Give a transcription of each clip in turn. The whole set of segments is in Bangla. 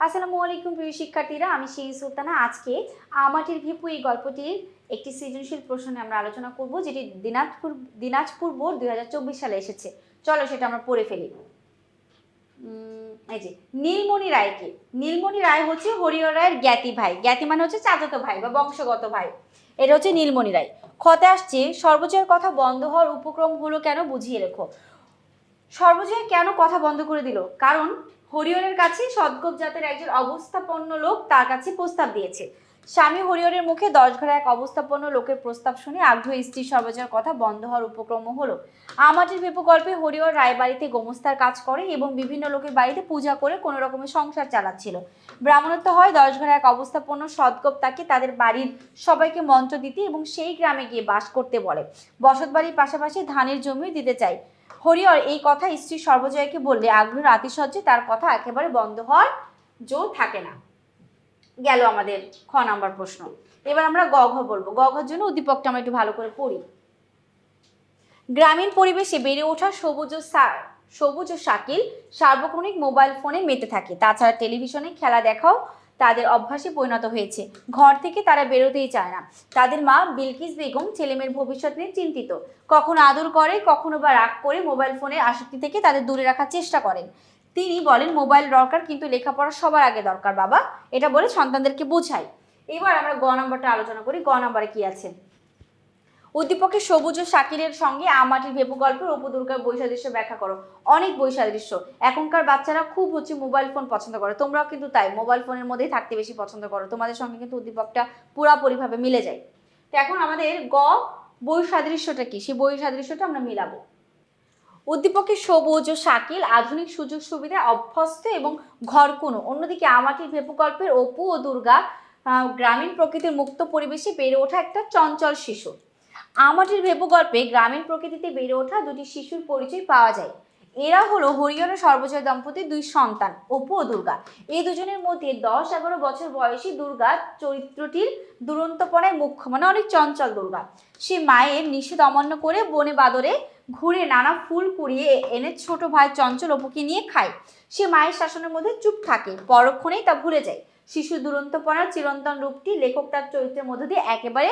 আসসালামু আলাইকুম প্রিয় শিক্ষার্থীরা, আমি সেই সুলতানা। আজকে আমাটির ভিপু এই গল্পটির একটি সৃজনশীল প্রশ্নে আমরা আলোচনা করব, যেটি দিনাজপুর দিনাজপুর বোর্ড দু হাজার চব্বিশ সালে এসেছে। চলো সেটা আমরা পড়ে ফেলি। এই যে, নীলমণি রায়কে নীলমণি রায় হচ্ছে হরিহর রায়ের জ্ঞাতি ভাই। জ্ঞাতি মানে হচ্ছে চাচাতো ভাই বা বংশগত ভাই। এটা হচ্ছে নীলমণি রায়। ক্ষতে আসছে, সর্বজয়ের কথা বন্ধ হওয়ার উপক্রম হলো কেন বুঝিয়ে রেখো? সর্বজয় কেন কথা বন্ধ করে দিল? কারণ হরিহরের কাছে সদ্গোপ জাতের একজন অবস্থাপন্ন লোক তার কাছে প্রস্তাব দিয়েছে। স্বামী হরিহরের মুখে দশ ঘরে এক অবস্থাপন্ন লোকের প্রস্তাব শুনে আগ্রহী স্ত্রী সর্বজয়ের কথা বন্ধ হওয়ার উপক্রম হলো। আমাটির ভেপু গল্পে হরিহর রায় বাড়িতে গোমস্তার কাজ করে এবং বিভিন্ন লোকের বাড়িতে পূজা করে কোনো রকমের সংসার চালাচ্ছিল। ব্রাহ্মণত্ব হয় দশ ঘরে এক অবস্থাপন্ন সদ্গোপ তাকে তাদের বাড়ির সবাইকে মন্ত্র দিতে এবং সেই গ্রামে গিয়ে বাস করতে বলে। বসত বাড়ির পাশাপাশি ধানের জমিও দিতে চায়। হরিহর এই কথা স্ত্রী সর্বজয়কে বললে আগ্রহের আতিশয্যে তার কথা একেবারে বন্ধ হওয়ার জো থাকে না। গেল আমাদের খ নাম্বার প্রশ্ন। এবার আমরা গ ঘ বলব। গ ঘর জন্য উদ্দীপকটা আমরা একটু ভালো করে পড়ি। গ্রামীণ পরিবেশে বেড়ে ওঠা সবুজ ও সা- সবুজ ও শাকিল সার্বক্ষণিক মোবাইল ফোনে মেতে থাকে। তাছাড়া টেলিভিশনে খেলা দেখাও তাদের অভ্যাসে পরিণত হয়েছে। ঘর থেকে তারা বেরোতেই চায় না। তাদের মা বিলকিস বেগম ছেলেমেয়ের ভবিষ্যৎ নিয়ে চিন্তিত। কখনো আদর করে, কখনো বা রাগ করে মোবাইল ফোনে আসক্তি থেকে তাদের দূরে রাখার চেষ্টা করেন। তিনি বলেন, মোবাইল দরকার, কিন্তু লেখাপড়া সবার আগে দরকার, বাবা। এটা বলে সন্তানদেরকে বোঝাই এবার আমরা গ নম্বরটা আলোচনা করি। গ নম্বরে কি আছে? উদ্দীপকের সবুজ ও শাকিরের সঙ্গে আমাটির ভেপু গল্পের উপদুর্গার বৈসাদৃশ্য ব্যাখ্যা করো। অনেক বৈসাদৃশ্য এখনকার বাচ্চারা খুব হচ্ছে মোবাইল ফোন পছন্দ করে। তোমরাও কিন্তু তাই মোবাইল ফোনের মধ্যেই থাকতে বেশি পছন্দ করো। তোমাদের সঙ্গে কিন্তু উদ্দীপকটা পুরাপুরিভাবে মিলে যায়। তো এখন আমাদের গ বৈসাদৃশ্যটা কি? সেই বৈসাদৃশ্যটা আমরা মিলাবো। উদ্দীপকের সবুজ ও শাকিল আধুনিক সুযোগ সুবিধায় অভ্যস্ত এবং ঘরকুনো। অন্যদিকে আমাটির ভেপু গল্পের অপু ও দুর্গা গ্রামীণ প্রকৃতির মুক্ত পরিবেশে বেড়ে ওঠা একটা চঞ্চল শিশু। আমাটির ভেপু গল্পে গ্রামীণ প্রকৃতিতে বেড়ে ওঠা দুটি শিশুর পরিচয় পাওয়া যায়। এরা হলো ও সর্বজয় দম্পতির দুই সন্তান, অপু ও দুর্গা। এই দুজনের মধ্যে দশ এগারো বছর বয়সী দুর্গা চরিত্রটির দুরন্তপনায় মুখ্য মানে অনেক চঞ্চল দুর্গা। সে মায়ের নিষেধ অমান্য করে বনে বাদরে ঘুরে নানা ফুল কুড়িয়ে এনে ছোট ভাই চঞ্চল অপুকে নিয়ে খায়। সে মায়ের শাসনের মধ্যে চুপ থাকে, পরক্ষণেই তা ভুলে যায়। শিশু দুরন্তপনার চিরন্তন রূপটি লেখক তার চরিত্রের মধ্য দিয়ে একেবারে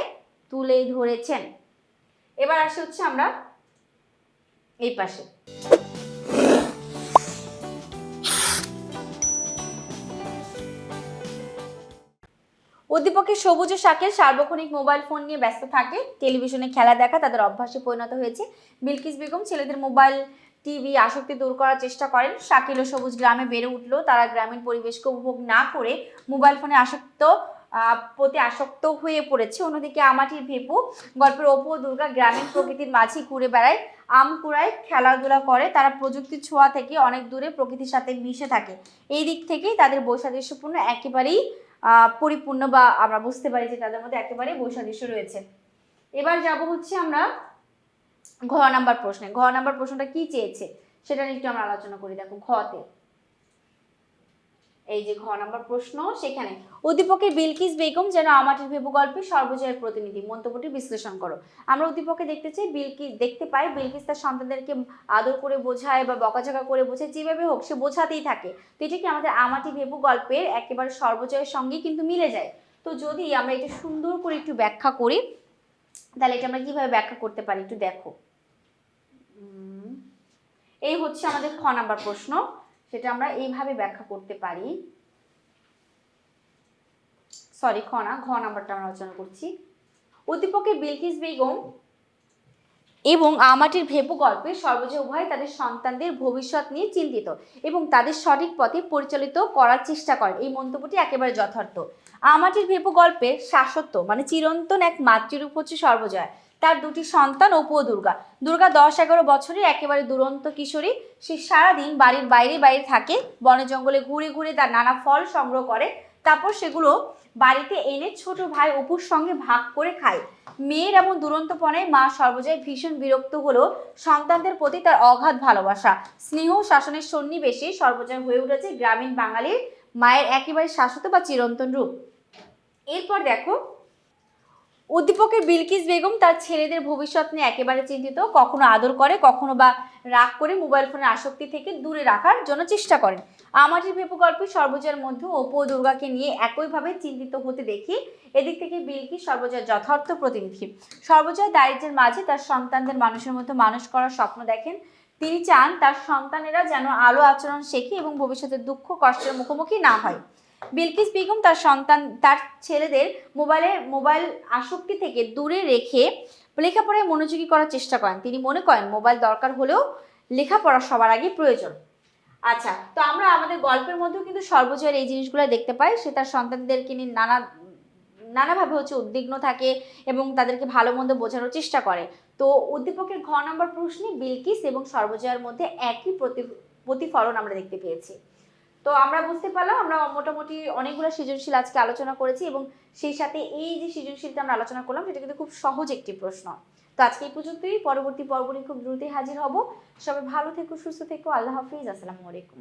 তুলে ধরেছেন। এবার আসে হচ্ছে আমরা এই পাশে। উদ্দীপকের সবুজ শাকের সার্বক্ষণিক মোবাইল ফোন নিয়ে ব্যস্ত থাকে, টেলিভিশনে খেলা দেখা তাদের অভ্যাসে পরিণত হয়েছে। বিলকিস বেগম ছেলেদের মোবাইল টিভি আসক্তি দূর করার চেষ্টা করেন। শাকিল ও সবুজ গ্রামে বেড়ে উঠলেও তারা গ্রামীণ পরিবেশকে উপভোগ না করে মোবাইল ফোনে আসক্ত প্রতি আসক্ত হয়ে পড়েছে। অন্যদিকে আমাটির ভেপু গল্পের অপু দুর্গা গ্রামীণ প্রকৃতির মাঝে ঘুরে বেড়ায়, আম কুড়ায়, খেলাধুলা করে। তারা প্রযুক্তির ছোঁয়া থেকে অনেক দূরে প্রকৃতির সাথে মিশে থাকে। এই দিক থেকেই তাদের বৈসাদৃশ্যপূর্ণ একেবারেই পরিপূর্ণ বা আমরা বুঝতে পারি যে তাদের মধ্যে একেবারেই বৈসাদৃশ্য রয়েছে। এবার যাব হচ্ছে আমরা ঘ নাম্বার প্রশ্নে। ঘ নাম্বার প্রশ্নটা কি চেয়েছে? সেটা নিয়ে একটু আমরা আলোচনা করি। দেখো ঘতে এই যে ঘ নাম্বার প্রশ্ন, সেখানে, উদ্দীপকের বিলকিস বেগম যেন আমাটির ভেবু গল্পে সর্বজয়ের প্রতিনিধি। মন্তব্যটি বিশ্লেষণ করো। আমরা উদ্দীপকে দেখতে চাই বিলকিস দেখতে পাই, বিলকিস তার সন্তানদেরকে আদর করে বোঝায় বা বকাঝকা করে বোঝায়, যেভাবে হোক সে বোঝাতেই থাকে। তো এটা কি আমাদের আমাটি ভেবু গল্পের একেবারে সর্বজয়ের সঙ্গে কিন্তু মিলে যায়? তো যদি আমরা এটা সুন্দর করে একটু ব্যাখ্যা করি, তাহলে এটা আমরা কীভাবে ব্যাখ্যা করতে পারি একটু দেখো। এই হচ্ছে আমাদের খ নাম্বার প্রশ্ন। সেটা আমরা এইভাবে ব্যাখ্যা করতে পারি। সরি খ না, ঘ নাম্বারটা আমরা আলোচনা করছি। উদ্দীপকের বিলকিস বেগম এবং আমাটির ভেপু গল্পে সর্বজয় উভয় তাদের সন্তানদের ভবিষ্যৎ নিয়ে চিন্তিত এবং তাদের সঠিক পথে পরিচালিত করার চেষ্টা করেন। এই মন্তব্যটি একেবারে যথার্থ। আমাটির ভেপু গল্পে শাশ্বত মানে চিরন্তন এক মাতৃরূপ হচ্ছে সর্বজয়। তার দুটি সন্তান অপু দুর্গা। দুর্গা দশ এগারো বছরের একেবারে দুরন্ত কিশোরী। সে সারাদিন বাড়ির বাইরে বাইরে থাকে, বনে জঙ্গলে ঘুরে ঘুরে তার নানা ফল সংগ্রহ করে। তারপর সেগুলো বাড়িতে এনে ছোট ভাই অপুর সঙ্গে ভাগ করে খায়। মেয়ের এমন দুরন্তপনায় মা সর্বজয় ভীষণ বিরক্ত হলো সন্তানদের প্রতি তার অগাধ ভালোবাসা। স্নেহ শাসনের সন্নিবেশে সর্বজয় হয়ে উঠেছে গ্রামীণ বাঙালির মায়ের একেবারে শাশ্বত বা চিরন্তন রূপ। এরপর দেখো উদ্দীপকের বিলকিস বেগম তার ছেলেদের ভবিষ্যৎ নিয়ে একেবারে চিন্তিত, কখনো আদর করে, কখনো বা রাগ করে মোবাইল ফোনের আসক্তি থেকে দূরে রাখার জন্য চেষ্টা করেন। আমাদের ভেপু গল্পে সর্বজয়ের মধ্যে অপু ও দুর্গাকে নিয়ে একইভাবে চিন্তিত হতে দেখি। এদিক থেকে বিলকিস সর্বজয়ের যথার্থ প্রতিনিধি। সর্বজয় দারিদ্রের মাঝে তার সন্তানদের মানুষের মতো মানুষ করার স্বপ্ন দেখেন। তিনি চান তার সন্তানেরা যেন আলো আচরণ শেখে এবং ভবিষ্যতে দুঃখ, কষ্টের মুখোমুখি না হয়। বিলকিস বেগম তার সন্তান, তার ছেলেদের মোবাইলে, মোবাইল আসক্তি থেকে দূরে রেখে লেখাপড়ায় মনোযোগী করার চেষ্টা করেন। তিনি মনে করেন মোবাইল দরকার হলেও লেখাপড়া সবার আগে প্রয়োজন। আচ্ছা তো আমরা আমাদের গল্পের মধ্যেও কিন্তু সর্বজয়ের এই জিনিসগুলো দেখতে পাই। সে তার সন্তানদেরকে নিয়ে নানা, নানাভাবে হচ্ছে উদ্বিগ্ন থাকে এবং তাদেরকে ভালো মন্দ বোঝানোর চেষ্টা করে। তো উদ্দীপকের ঘ নম্বর প্রশ্নে বিলকিস এবং সর্বজয়ের মধ্যে একই প্রতি- প্রতিফলন আমরা দেখতে পেয়েছি। তো আমরা বুঝতে পারলাম, আমরা মোটামুটি অনেকগুলো সৃজনশীল আজকে আলোচনা করেছি এবং সেই সাথে এই যে সৃজনশীলটা আমরা আলোচনা করলাম, সেটা কিন্তু খুব সহজ একটি প্রশ্ন। তো আজকে এই পর্যন্তই, পরবর্তী পর্ব নিয়ে খুব দ্রুতই হাজির হব। সবাই ভালো থেকো, সুস্থ থেকো, আল্লাহ হাফিজ, আসসালামু আলাইকুম।